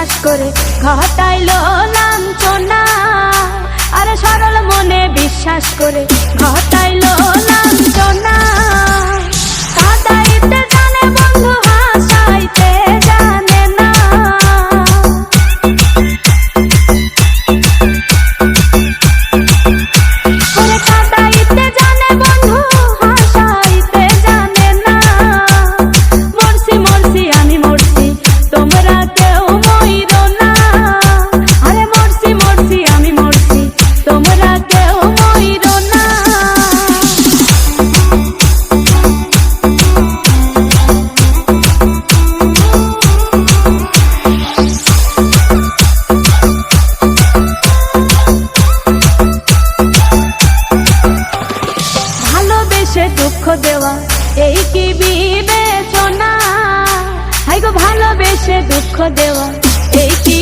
বিশ্বাস করে। ঘটাইলো লাঞ্ছনা আরে সরল মনে বিশ্বাস করে। ঘটাইলো লাঞ্ছনা কাদাইতে জানে দুঃখ দেওয়া এই কি বিবেচনা? হাইগো ভালোবেসে দুঃখ দেওয়া এই কি